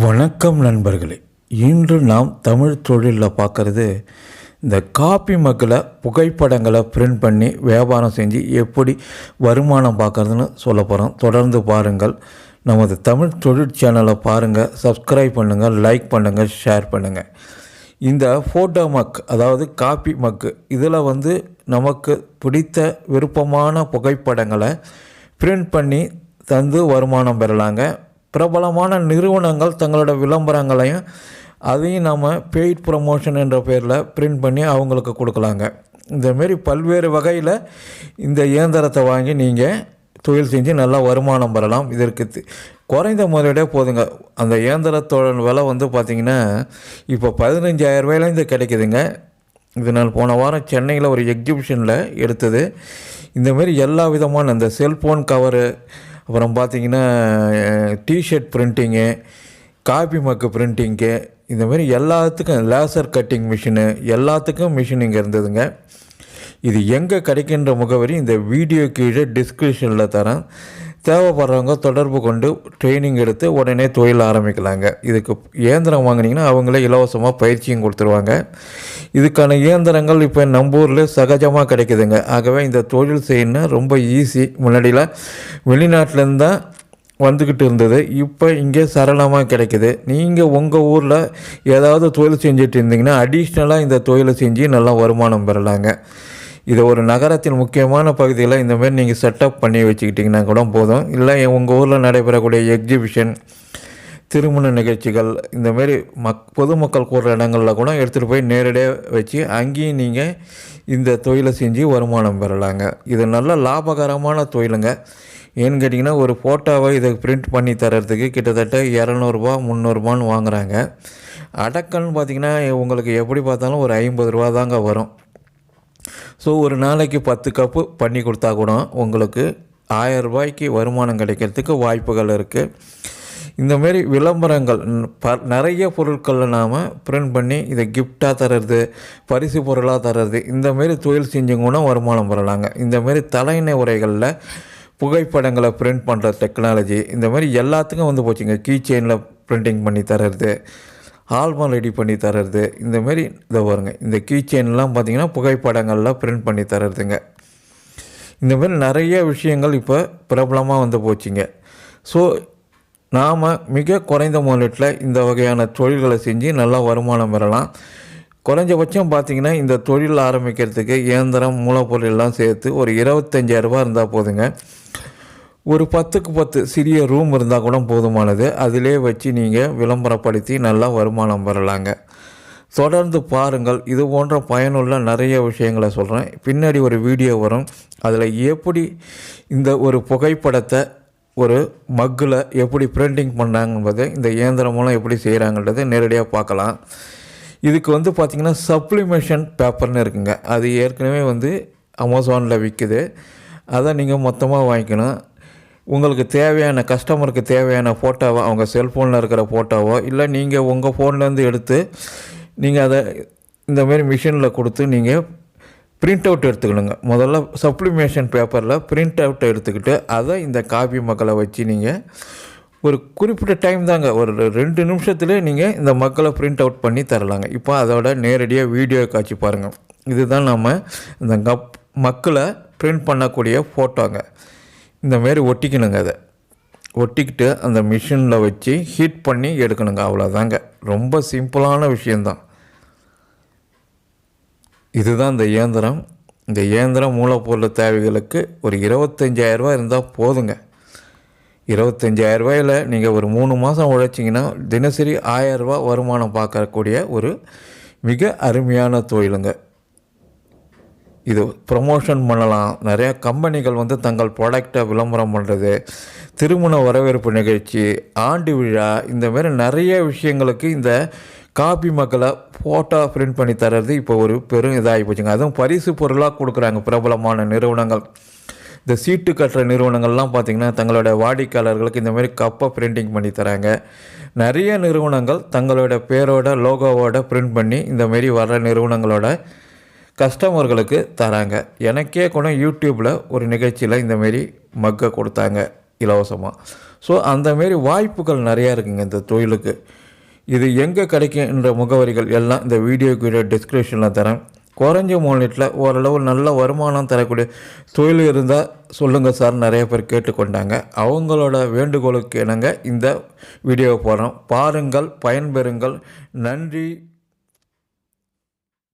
வணக்கம் நண்பர்களே. இன்று நாம் தமிழ் தொழிலில் பார்க்குறது இந்த காப்பி மக்களை புகைப்படங்களை பிரிண்ட் பண்ணி வியாபாரம் செஞ்சு எப்படி வருமானம் பார்க்குறதுன்னு சொல்ல போகிறோம் தொடர்ந்து பாருங்கள். நமது தமிழ் தொழில் சேனலை பாருங்கள் சப்ஸ்கிரைப் பண்ணுங்கள் லைக் பண்ணுங்கள் ஷேர் பண்ணுங்கள் இந்த ஃபோட்டோ மக் அதாவது காப்பி மக்கு இதில் வந்து நமக்கு பிடித்த விருப்பமான புகைப்படங்களை பிரிண்ட் பண்ணி தந்து வருமானம் பெறலாங்க. பிரபலமான நிறுவனங்கள் தங்களோட விளம்பரங்களையும் அதையும் நம்ம பெய்ட் ப்ரமோஷன் என்ற பேரில் பிரிண்ட் பண்ணி அவங்களுக்கு கொடுக்கலாங்க. இந்தமாரி பல்வேறு வகையில் இந்த இயந்திரத்தை வாங்கி நீங்கள் தொழில் செஞ்சு நல்லா வருமானம் பெறலாம். இதற்கு குறைந்த முதலீடே போதுங்க. அந்த இயந்திரத்தோட விலை வந்து பார்த்திங்கன்னா இப்போ பதினஞ்சாயிரம் ரூபாயிலேருந்து கிடைக்குதுங்க. இது நான் போன வாரம் சென்னையில் ஒரு எக்ஸிபிஷனில் எடுத்தது. இந்தமாரி எல்லா விதமான இந்த செல்ஃபோன் கவரு அப்புறம் பார்த்திங்கன்னா T-shirt printing coffee mug printing இந்தமாரி எல்லாத்துக்கும் லேசர் கட்டிங் மிஷினு எல்லாத்துக்கும் மிஷின் இங்கே இருந்ததுங்க. இது எங்கே கிடைக்கின்ற முகவரி இந்த வீடியோ கீழே டிஸ்கிரிப்ஷனில் தரேன். தேவைப்படுறவங்க தொடர்பு கொண்டு ட்ரைனிங் எடுத்து உடனே தொழில் ஆரம்பிக்கலாங்க. இதுக்கு இயந்திரம் வாங்கினீங்கன்னா அவங்களே இலவசமாக பயிற்சியும் கொடுத்துருவாங்க. இதுக்கான இயந்திரங்கள் இப்போ நம்ம ஊரில் சகஜமாக கிடைக்குதுங்க. ஆகவே இந்த தொழில் செய்யணும்னா ரொம்ப ஈஸி முன்னாடிலாம் வெளிநாட்டிலேருந்து தான் வந்துக்கிட்டு இருந்தது. இப்போ இங்கே சரளமாக கிடைக்குது. நீங்கள் உங்கள் ஊரில் ஏதாவது தொழில் செஞ்சுட்டு இருந்தீங்கன்னா அடிஷ்னலாக இந்த தொழிலை செஞ்சு நல்லா வருமானம் பெறலாங்க. இதை ஒரு நகரத்தின் முக்கியமான பகுதியில் இந்தமாரி நீங்கள் செட்டப் பண்ணி வச்சுக்கிட்டிங்கன்னா கூட போதும். இல்லை உங்கள் ஊரில் நடைபெறக்கூடிய எக்ஸிபிஷன் திருமண நிகழ்ச்சிகள் இந்தமாரி மக் பொதுமக்கள் கூடுற இடங்களில் கூட எடுத்துகிட்டு போய் நேரடியாக வச்சு அங்கேயும் நீங்கள் இந்த தொழிலை செஞ்சு வருமானம் பெறலாங்க. இது நல்ல லாபகரமான தொழிலுங்க. ஏன்னு கேட்டிங்கன்னா ஒரு ஃபோட்டோவை இதை பிரிண்ட் பண்ணி தர்றதுக்கு கிட்டத்தட்ட இரநூறுபா முந்நூறுபான்னு வாங்குகிறாங்க அடக்கன்னு பார்த்தீங்கன்னா உங்களுக்கு எப்படி பார்த்தாலும் ஒரு ஐம்பது ரூபா தாங்க வரும். ஸோ ஒரு நாளைக்கு பத்து கப்பு பண்ணி கொடுத்தா கூட உங்களுக்கு ஆயிரம் ரூபாய்க்கு வருமானம் கிடைக்கிறதுக்கு வாய்ப்புகள் இருக்குது இந்தமாரி விளம்பரங்கள் ப நிறைய பொருட்களில் நாம் பிரிண்ட் பண்ணி இதை கிஃப்டாக தர்றது பரிசு பொருளாக தர்றது இந்தமாரி தொழில் செஞ்சவங்க கூட வருமானம் பெறலாங்க. இந்தமாரி தலையிணை உரைகளில் புகைப்படங்களை பிரிண்ட் பண்ணுற டெக்னாலஜி இந்தமாதிரி எல்லாத்துக்கும் வந்து போச்சுங்க. கீ செயினில் பிரிண்டிங் பண்ணி தர்றது ஆல்பம் ரெடி பண்ணி தர்றது. இந்தமாரி இதை பாருங்க இந்த கீ பார்த்திங்கன்னா புகைப்படங்கள்லாம் புகைப்படங்களில் பிரிண்ட் பண்ணி தர்றதுங்க. இந்தமாரி நிறைய விஷயங்கள் இப்போ பிரபலமாக வந்து போச்சுங்க. ஸோ நாம் மிக குறைந்த முதலீட்டில் இந்த வகையான தொழில்களை செஞ்சு நல்லா வருமானம் பெறலாம். குறைஞ்சபட்சம் பார்த்திங்கன்னா இந்த தொழில் ஆரம்பிக்கிறதுக்கு இயந்திரம் மூலப்பொருள் எல்லாம் சேர்த்து ஒரு இருபத்தஞ்சாயிரம் ரூபாய் இருந்தால் போதுங்க. ஒரு பத்துக்கு பத்து சிறிய ரூம் இருந்தால் கூட போதுமானது. அதிலே வச்சு நீங்கள் விளம்பரப்படுத்தி நல்லா வருமானம் பெறலாங்க. தொடர்ந்து பாருங்கள். இது போன்ற பயனுள்ள நிறைய விஷயங்களை சொல்கிறேன் பின்னாடி ஒரு வீடியோ வரும். அதில் எப்படி இந்த ஒரு புகைப்படத்தை ஒரு மக்கில் எப்படி பிரிண்டிங் பண்ணாங்க இந்த இயந்திரம் மூலம் எப்படி செய்கிறாங்கன்றதை நேரடியாக பார்க்கலாம். இதுக்கு வந்து பார்த்திங்கன்னா சப்ளிமேஷன் பேப்பர்னு இருக்குங்க. அது ஏற்கனவே வந்து அமேசானில் விற்குது அதை நீங்கள் மொத்தமாக வாங்கிக்கணும். உங்களுக்கு தேவையான கஸ்டமருக்கு தேவையான ஃபோட்டோவோ அவங்க செல்ஃபோனில் இருக்கிற ஃபோட்டோவோ இல்லை நீங்கள் உங்கள் ஃபோன்லேருந்து எடுத்து நீங்கள் அதை இந்தமாரி மிஷினில் கொடுத்து நீங்கள் பிரிண்ட் அவுட் எடுத்துக்கணுங்க. முதல்ல சப்ளிமேஷன் பேப்பரில் பிரிண்ட் அவுட் எடுத்துக்கிட்டு அதை இந்த காபி மக்களை வச்சு நீங்கள் ஒரு குறிப்பிட்ட டைம் தாங்க. ஒரு ரெண்டு நிமிஷத்துலேயே நீங்கள் இந்த மக்களை பிரிண்ட் அவுட் பண்ணி தரலாங்க. இப்போ அதோட நேரடியாக வீடியோ காட்சி பாருங்கள் இதுதான் நம்ம இந்த கப் மக்களை பிரிண்ட் பண்ணக்கூடிய ஃபோட்டோங்க இந்த மாரி ஒட்டிக்கணுங்க அதை. ஒட்டிக்கிட்டு அந்த மிஷினில் வச்சு ஹீட் பண்ணி எடுக்கணுங்க அவ்வளோதாங்க ரொம்ப சிம்பிளான விஷயந்தான் இதுதான் இந்த இயந்திரம். இந்த இயந்திரம் மூலப்பொருள் தேவைகளுக்கு ஒரு இருபத்தஞ்சாயிரரூபா இருந்தால் போதுங்க. இருபத்தஞ்சாயிரரூபாயில் நீங்கள் ஒரு மூணு மாதம் உழைச்சிங்கன்னா தினசரி ஆயரூபா வருமானம் பார்க்கக்கூடிய ஒரு மிக அருமையான தொழிலுங்க. இது ப்ரமோஷன் பண்ணலாம். நிறைய கம்பெனிகள் வந்து தங்கள் ப்ராடக்டை விளம்பரம் பண்ணுறது திருமண வரவேற்பு நிகழ்ச்சி ஆண்டு விழா இந்த மாதிரி நிறைய விஷயங்களுக்கு இந்த காபி மக்களை ஃபோட்டோ பிரிண்ட் பண்ணி தர்றது இப்போ ஒரு பெரும் இதாகி போச்சுங்க. அதுவும் பரிசு பொருளாக கொடுக்குறாங்க பிரபலமான நிறுவனங்கள். இந்த சீட்டு கட்டுற நிறுவனங்கள்லாம் பார்த்திங்கன்னா தங்களோட வாடிக்கையாளர்களுக்கு இந்த மாதிரி கப்பை பிரிண்டிங் பண்ணி தராங்க. நிறைய நிறுவனங்கள் தங்களோட பேரோட லோகோவோட பிரிண்ட் பண்ணி இந்தமாரி வர்ற நிறுவனங்களோட கஸ்டமர்களுக்கு தராங்க. எனக்கே கூட யூடியூப்பில் ஒரு நிகழ்ச்சியில் இந்த மாரி மக்கை கொடுத்தாங்க இலவசமாக ஸோ அந்தமாரி வாய்ப்புகள் நிறையா இருக்குங்க இந்த தொழிலுக்கு. இது எங்கே கிடைக்குன்ற முகவரிகள் எல்லாம் இந்த வீடியோக்கு வீடியோ டிஸ்கிரிப்ஷனில் தரேன். குறைஞ்ச மூலியத்தில் ஓரளவு நல்ல வருமானம் தரக்கூடிய தொழில் இருந்தால் சொல்லுங்கள் சார் நிறைய பேர் கேட்டுக்கொண்டாங்க. அவங்களோட வேண்டுகோளுக்கு இணங்க இந்த வீடியோவை போகிறோம் பாருங்கள் பயன்பெறுங்கள். நன்றி.